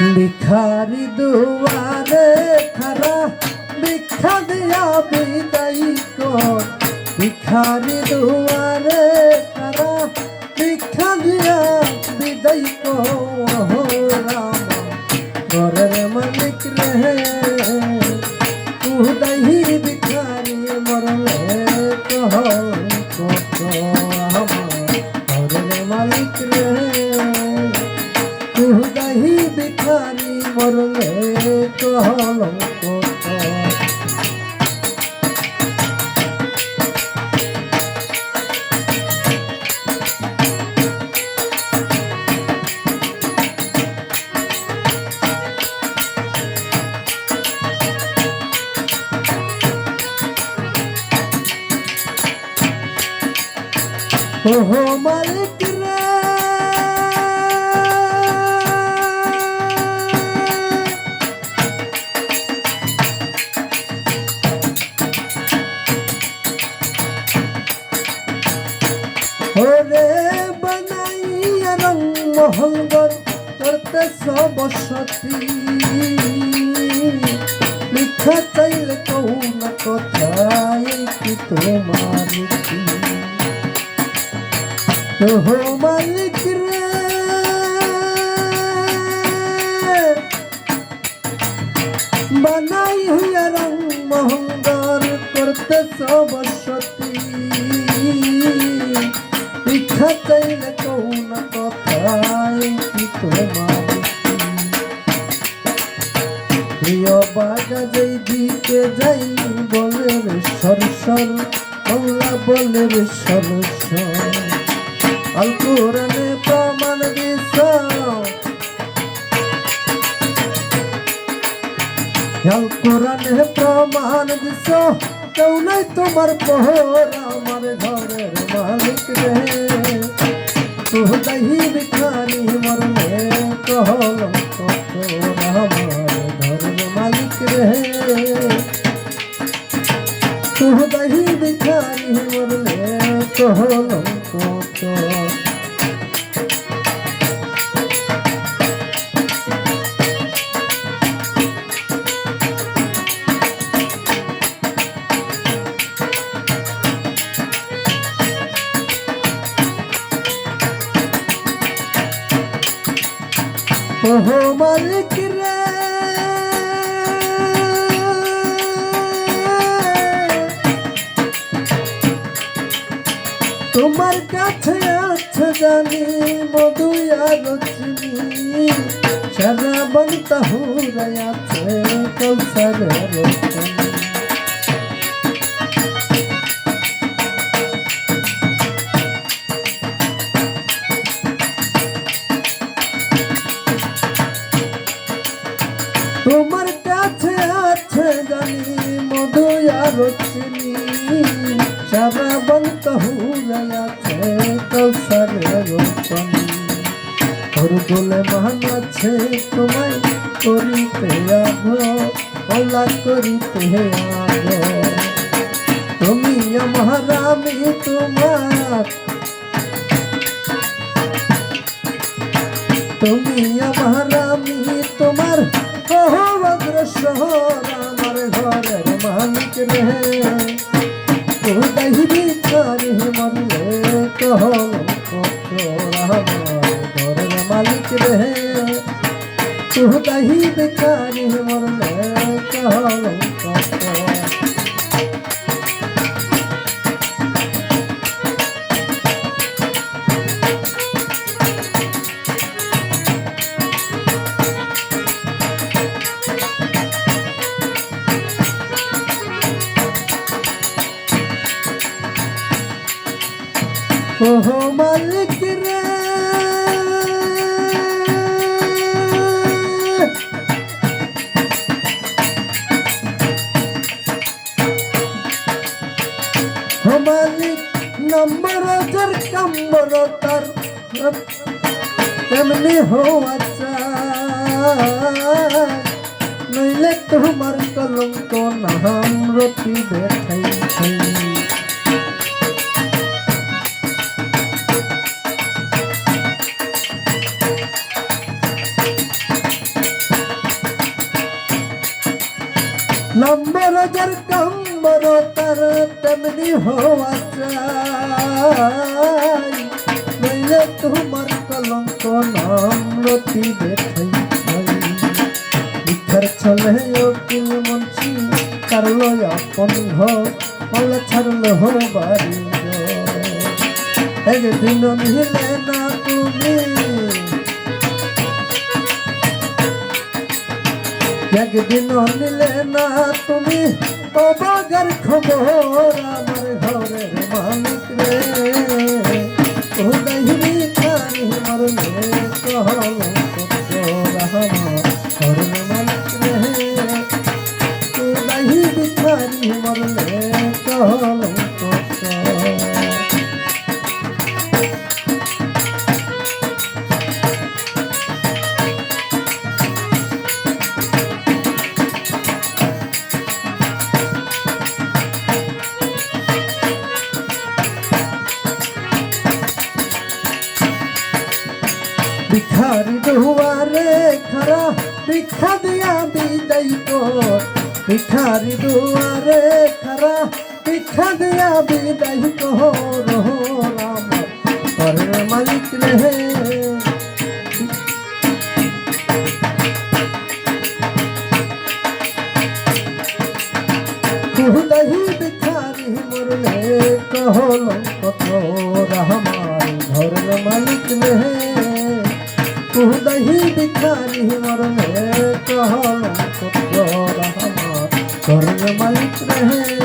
ভিখারি দুয়ারে খারা ভিক্ষা দিয়া বিদায় কর। ভিখারি দুয়ারে খারা ভিক্ষা দিয়া বিদায় কর। ঘরের মালিক রে। উদহি ভিখারি মরলে কহ ঘরের মালিক রে। উদহি ভিখারি মরলে কহল কত ওহো মালিক ওরে বানাইয়া রং মহলগর করতে সবসতী মিথ্যা চাইলে কৌ না কথাই কি তোমার ওহো মালিক রে। বানাই হইয়া রং মহঙ্গর করতে ইচ্ছা চাইলে কৌ না কথাই কি তোমার প্রিয় বাজা যেই দিকে যাই, বলে রে সর সর বাংলা বলে রে সর সর। আল কোরআনে প্রমাণ দিছ। আল কোরআনে প্রমাণ দিছ। কেউ নাই তোমার পহর আমার ঘরের মালিক রে। তুহদাহি বিখানি মরলে কহল কত আমার ঘরের মালিক রে। তুহদাহি বিখানি মরলে কহল কত ওহো মালিক রে। তোমার কাছে আছে জানি মধু আর চিনি। সারা বন্তা হুরাই আছে কৌশল রচনী। হুলাই আছে কৌশলের রূপনী তোর বলে মান আছে তোমায় করিতে আগ করিতে তুমি আমার আমি তোমার। তুমি আমার আমি তোমার শহর আমার ঘরের মালিক রে। উদহি ভিখারি মরলে কহল ঘরের মালিক রে উদহি ভিখারি মরলে কহল কত ওহো মালিক রে। হো মালিক, নম্বর যার কাম্বর তার। তেমনি হওয়া চায় নইলে তোমার কলঙ্ক নাম রতি দেখাই লম্বরজর কম্বর তার তেমনি হওয়া চাই। নইলে তোমার কলঙ্ক নাম দেখাই মিথ্যার ছলে অকিল মঞ্চি কারল আপন ঘর মলে ছাড়ল বাড়ি একদিন মিলে না তুমি একদিন নিলে না তুমি? অবাগার খবর আমার ঘরের মালিক রে। দুয়ারে খারা ভিক্ষা দিয়া বিদায় কর। ভিখারি দুয়ারে খারা ভিক্ষা দিয়া বিদায় কর। আমার ঘরের মালিক রে। কুহদাহি ভিখারি মরলে কহল কত রহমান ঘরের মালিক রে। ভিখারি মরলে কহল কত রহমান ঘরের মালিক রে